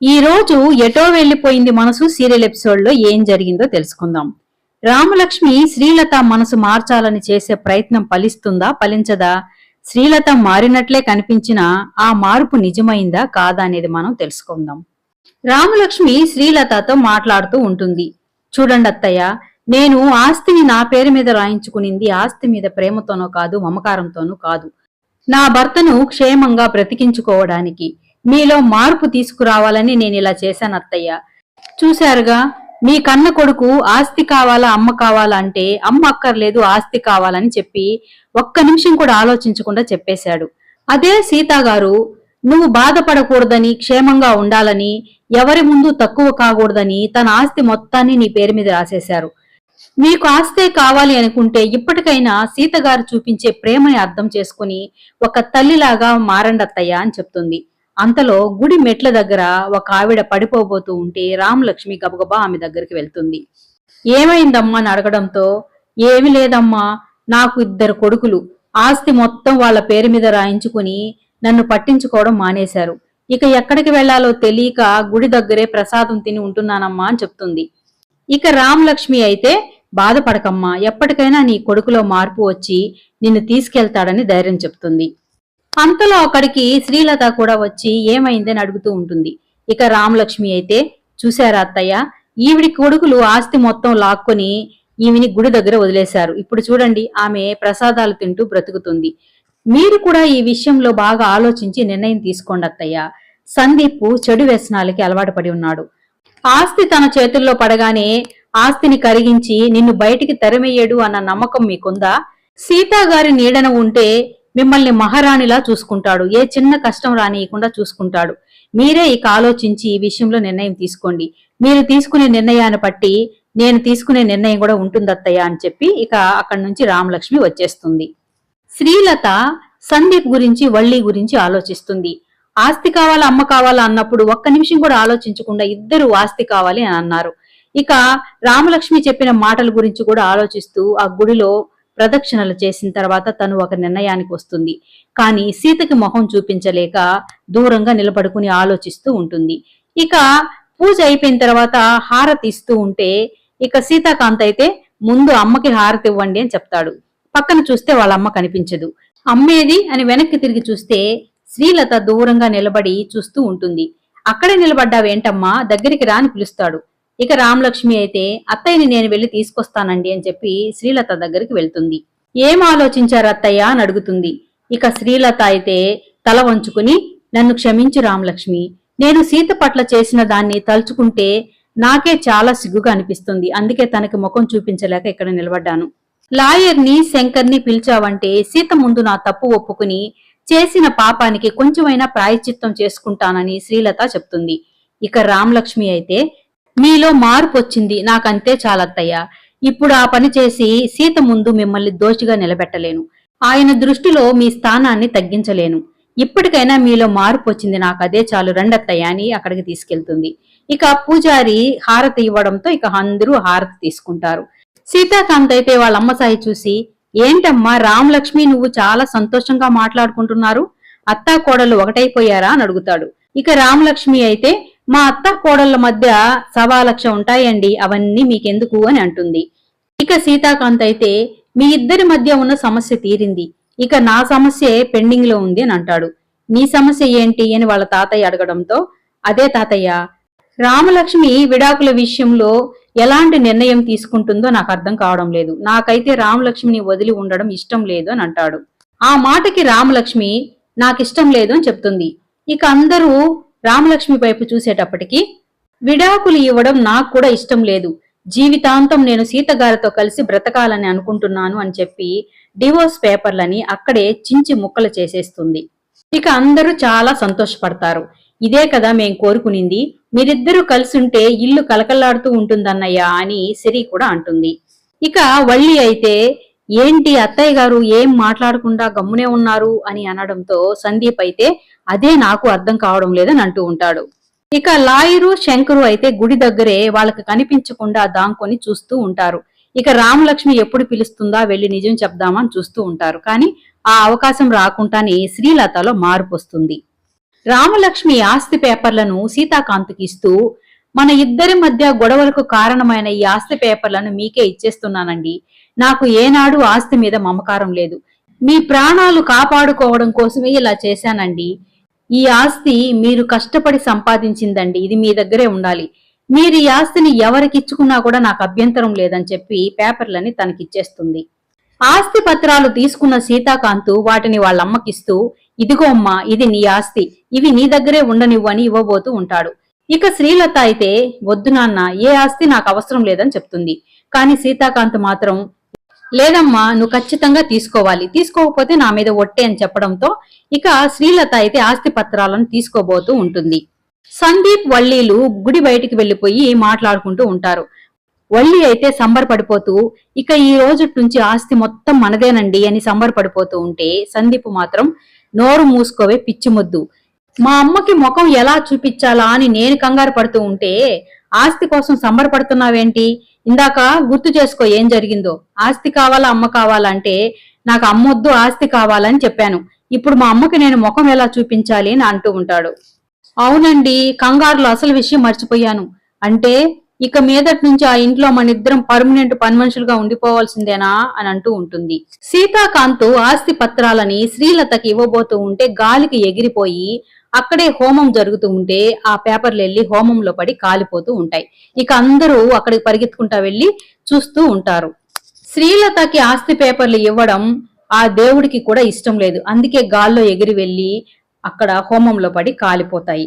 ఈ రోజు ఎటో వెళ్ళిపోయింది మనసు సీరియల్ ఎపిసోడ్లో ఏం జరిగిందో తెలుసుకుందాం. రామలక్ష్మి శ్రీలత మనసు మార్చాలని చేసే ప్రయత్నం ఫలిస్తుందా ఫలించదా? శ్రీలత మారినట్లే కనిపించినా ఆ మార్పు నిజమైందా కాదా అనేది మనం తెలుసుకుందాం. రామలక్ష్మి శ్రీలతతో మాట్లాడుతూ ఉంటుంది. చూడండి అత్తయ్య నేను ఆస్తిని నా పేరు మీద రాయించుకునింది ఆస్తి మీద ప్రేమతోనో కాదు మమకారంతోనూ కాదు. నా భర్తను క్షేమంగా బ్రతికించుకోవడానికి మీలో మార్పు తీసుకురావాలని నేను ఇలా చేశాను అత్తయ్య. చూశారుగా మీ కన్న కొడుకు ఆస్తి కావాలా అమ్మ కావాలా అంటే అమ్మ అక్కర్లేదు ఆస్తి కావాలని చెప్పి ఒక్క నిమిషం కూడా ఆలోచించకుండా చెప్పేశాడు. అదే సీతాగారు నువ్వు బాధపడకూడదని క్షేమంగా ఉండాలని ఎవరి ముందు తక్కువ కాకూడదని తన ఆస్తి మొత్తాన్ని నీ పేరు మీద రాసేశారు. మీకు ఆస్తే కావాలి అనుకుంటే ఇప్పటికైనా సీత గారు చూపించే ప్రేమని అర్థం చేసుకుని ఒక తల్లిలాగా మారండత్తయ్య అని చెప్తుంది. అంతలో గుడి మెట్ల దగ్గర ఒక ఆవిడ పడిపోబోతూ ఉంటే రామలక్ష్మి గబగబా ఆమె దగ్గరికి వెళ్తుంది. ఏమైందమ్మా అని అడగడంతో ఏమి లేదమ్మా నాకు ఇద్దరు కొడుకులు. ఆస్తి మొత్తం వాళ్ళ పేరు మీద రాయించుకుని నన్ను పట్టించుకోవడం మానేశారు. ఇక ఎక్కడికి వెళ్ళాలో తెలియక గుడి దగ్గరే ప్రసాదం తిని ఉంటున్నానమ్మా అని చెప్తుంది. ఇక రామలక్ష్మి అయితే బాధపడకమ్మా ఎప్పటికైనా నీ కొడుకులో మార్పు వచ్చి నిన్ను తీసుకెళ్తాడని ధైర్యం చెప్తుంది. అంతలో అక్కడికి శ్రీలత కూడా వచ్చి ఏమైందని అడుగుతూ ఉంటుంది. ఇక రామలక్ష్మి అయితే చూశారా అత్తయ్య? ఈవిడి కొడుకులు ఆస్తి మొత్తం లాక్కొని ఈవిని గుడి దగ్గర వదిలేశారు. ఇప్పుడు చూడండి ఆమె ప్రసాదాలు తింటూ బ్రతుకుతుంది. మీరు కూడా ఈ విషయంలో బాగా ఆలోచించి నిర్ణయం తీసుకోండి అత్తయ్య. సందీప్ చెడు వ్యసనాలకి అలవాటు పడి ఉన్నాడు. ఆస్తి తన చేతుల్లో పడగానే ఆస్తిని కరిగించి నిన్ను బయటికి తెరమేయడు అన్న నమ్మకం మీకుందా? సీతాగారి నీడన ఉంటే మిమ్మల్ని మహారాణిలా చూసుకుంటాడు. ఏ చిన్న కష్టం రానియకుండా చూసుకుంటాడు. మీరే ఇక ఆలోచించి ఈ విషయంలో నిర్ణయం తీసుకోండి. మీరు తీసుకునే నిర్ణయాన్ని బట్టి నేను తీసుకునే నిర్ణయం కూడా ఉంటుందత్తయ్య అని చెప్పి ఇక అక్కడి నుంచి రామలక్ష్మి వచ్చేస్తుంది. శ్రీలత సందీప్ గురించి వల్లి గురించి ఆలోచిస్తుంది. ఆస్తి కావాలా అమ్మ కావాలా అన్నప్పుడు ఒక్క నిమిషం కూడా ఆలోచించకుండా ఇద్దరు ఆస్తి కావాలి అని అన్నారు. ఇక రామలక్ష్మి చెప్పిన మాటల గురించి కూడా ఆలోచిస్తూ ఆ గుడిలో ప్రదక్షిణలు చేసిన తర్వాత తను ఒక నిర్ణయానికి వస్తుంది. కానీ సీతకి మొహం చూపించలేక దూరంగా నిలబడుకుని ఆలోచిస్తూ ఉంటుంది. ఇక పూజ అయిపోయిన తర్వాత హారతి ఇస్తూ ఉంటే ఇక సీతాకాంత్ అయితే ముందు అమ్మకి హారతి ఇవ్వండి అని చెప్తాడు. పక్కన చూస్తే వాళ్ళ అమ్మ కనిపించదు. అమ్మేది అని వెనక్కి తిరిగి చూస్తే శ్రీలత దూరంగా నిలబడి చూస్తూ ఉంటుంది. అక్కడే నిలబడ్డావేంటమ్మా? దగ్గరికి రాని పిలుస్తాడు. ఇక రామలక్ష్మి అయితే అత్తయ్యని నేను వెళ్ళి తీసుకొస్తానండి అని చెప్పి శ్రీలత దగ్గరికి వెళ్తుంది. ఏం ఆలోచించారు అత్తయ్య అని అడుగుతుంది. ఇక శ్రీలత అయితే తల వంచుకుని నన్ను క్షమించు రామలక్ష్మి. నేను సీత పట్ల చేసిన దాన్ని తలుచుకుంటే నాకే చాలా సిగ్గుగా అనిపిస్తుంది. అందుకే తనకి ముఖం చూపించలేక ఇక్కడ నిలబడ్డాను. లాయర్ని శంకర్ని పిలిచావంటే సీత ముందు నా తప్పు ఒప్పుకుని చేసిన పాపానికి కొంచెమైనా ప్రాయశ్చిత్తం చేసుకుంటానని శ్రీలత చెప్తుంది. ఇక రామలక్ష్మి అయితే మీలో మార్పు వచ్చింది. నాకంతే చాలత్తయ్యా. ఇప్పుడు ఆ పని చేసి సీత ముందు మిమ్మల్ని దోషిగా నిలబెట్టలేను. ఆయన దృష్టిలో మీ స్థానాన్ని తగ్గించలేను. ఇప్పటికైనా మీలో మార్పు వచ్చింది. నాకు అదే చాలు. రండత్తయ్య అని అక్కడికి తీసుకెళ్తుంది. ఇక పూజారి హారతి ఇవ్వడంతో ఇక అందరూ హారతి తీసుకుంటారు. సీతాకాంత్ అయితే వాళ్ళ అమ్మ సాయి చూసి ఏంటమ్మా రామలక్ష్మి నువ్వు చాలా సంతోషంగా మాట్లాడుకుంటున్నారు. అత్తా కోడలు ఒకటైపోయారా? అని అడుగుతాడు. ఇక రామలక్ష్మి అయితే మా అత్త కోడళ్ళ మధ్య సవా లక్ష ఉంటాయండి అవన్నీ మీకెందుకు అని అంటుంది. ఇక సీతాకాంత్ అయితే మీ ఇద్దరి మధ్య ఉన్న సమస్య తీరింది. ఇక నా సమస్య పెండింగ్లో ఉంది అని అంటాడు. నీ సమస్య ఏంటి అని వాళ్ళ తాతయ్య అడగడంతో అదే తాతయ్య రామలక్ష్మి విడాకుల విషయంలో ఎలాంటి నిర్ణయం తీసుకుంటుందో నాకు అర్థం కావడం లేదు. నాకైతే రామలక్ష్మిని వదిలి ఉండడం ఇష్టం లేదు అని అంటాడు. ఆ మాటకి రామలక్ష్మి నాకిష్టం లేదు అని చెప్తుంది. ఇక అందరూ రామలక్ష్మి వైపు చూసేటప్పటికీ విడాకులు ఇవ్వడం నాకు కూడా ఇష్టం లేదు. జీవితాంతం నేను సీతగారితో కలిసి బ్రతకాలని అనుకుంటున్నాను అని చెప్పి డివోర్స్ పేపర్లని అక్కడే చించి ముక్కలు చేసేస్తుంది. ఇక అందరూ చాలా సంతోషపడతారు. ఇదే కదా మేం కోరుకునింది. మీరిద్దరూ ఉంటే ఇల్లు కలకల్లాడుతూ ఉంటుందన్నయ్య అని సిరి కూడా అంటుంది. ఇక వల్లి అయితే ఏంటి అత్తయ్య గారు ఏం మాట్లాడకుండా గమ్మునే ఉన్నారు అని అనడంతో సందీప్ అయితే అదే నాకు అర్థం కావడం లేదని అంటూ ఉంటాడు. ఇక లాయరు శంకరు అయితే గుడి దగ్గరే వాళ్ళకి కనిపించకుండా దాంకొని చూస్తూ ఉంటారు. ఇక రామలక్ష్మి ఎప్పుడు పిలుస్తుందా వెళ్ళి నిజం చెప్దామని చూస్తూ ఉంటారు. కానీ ఆ అవకాశం రాకుండానే శ్రీలతలో మార్పు వస్తుంది. రామలక్ష్మి ఆస్తి పేపర్లను సీతాకాంత్కి ఇస్తూ మన ఇద్దరి మధ్య గొడవలకు కారణమైన ఈ ఆస్తి పేపర్లను మీకే ఇచ్చేస్తున్నానండి. నాకు ఏనాడు ఆస్తి మీద మమకారం లేదు. మీ ప్రాణాలు కాపాడుకోవడం కోసమే ఇలా చేశానండి. ఈ ఆస్తి మీరు కష్టపడి సంపాదించిందండి. ఇది మీ దగ్గరే ఉండాలి. మీరు ఈ ఆస్తిని ఎవరికి ఇచ్చుకున్నా కూడా నాకు అభ్యంతరం లేదని చెప్పి పేపర్లని తనకిచ్చేస్తుంది. ఆస్తి పత్రాలు తీసుకున్న సీతాకాంతు వాటిని వాళ్ళమ్మకిస్తూ ఇదిగో అమ్మా ఇది నీ ఆస్తి. ఇవి నీ దగ్గరే ఉండనివ్వని ఇవ్వబోతూ ఉంటాడు. ఇక శ్రీలత అయితే వద్దు నాన్న ఏ ఆస్తి నాకు అవసరం లేదని చెప్తుంది. కానీ సీతాకాంత్ మాత్రం లేదమ్మా నువ్వు ఖచ్చితంగా తీసుకోవాలి. తీసుకోకపోతే నా మీద ఒట్టే అని చెప్పడంతో ఇక శ్రీలత అయితే ఆస్తి పత్రాలను తీసుకోబోతూ ఉంటుంది. సందీప్ వల్లీలు గుడి బయటికి వెళ్ళిపోయి మాట్లాడుకుంటూ ఉంటారు. వల్లి అయితే సంబరపడిపోతూ ఇక ఈ రోజు నుంచి ఆస్తి మొత్తం మనదేనండి అని సంబరపడిపోతూ ఉంటే సందీప్ మాత్రం నోరు మూసుకోవే పిచ్చిమొద్దు. మా అమ్మకి ముఖం ఎలా చూపించాలా అని నేను కంగారు పడుతూ ఉంటే ఆస్తి కోసం సంబరపడుతున్నావేంటి? ఇందాక గుర్తు చేసుకో ఏం జరిగిందో. ఆస్తి కావాలా అమ్మ కావాలంటే నాకు అమ్మొద్దు ఆస్తి కావాలని చెప్పాను. ఇప్పుడు మా అమ్మకి నేను ముఖం ఎలా చూపించాలి అని అంటూ ఉంటాడు. అవునండి కంగారులో అసలు విషయం మర్చిపోయాను. అంటే ఇక మీదటి నుంచి ఆ ఇంట్లో మన ఇద్దరం పర్మనెంట్ పని మనుషులుగా ఉండిపోవాల్సిందేనా అని అంటూ ఉంటుంది. సీతాకాంత్ ఆస్తి పత్రాలని శ్రీలతకి ఇవ్వబోతూ ఉంటే గాలికి ఎగిరిపోయి అక్కడే హోమం జరుగుతూ ఉంటే ఆ పేపర్లు వెళ్ళి హోమంలో పడి కాలిపోతూ ఉంటాయి. ఇక అందరూ అక్కడికి పరిగెత్తుకుంటా వెళ్ళి చూస్తూ ఉంటారు. శ్రీలతకి ఆస్తి పేపర్లు ఇవ్వడం ఆ దేవుడికి కూడా ఇష్టం లేదు. అందుకే గాల్లో ఎగిరి వెళ్ళి అక్కడ హోమంలో పడి కాలిపోతాయి.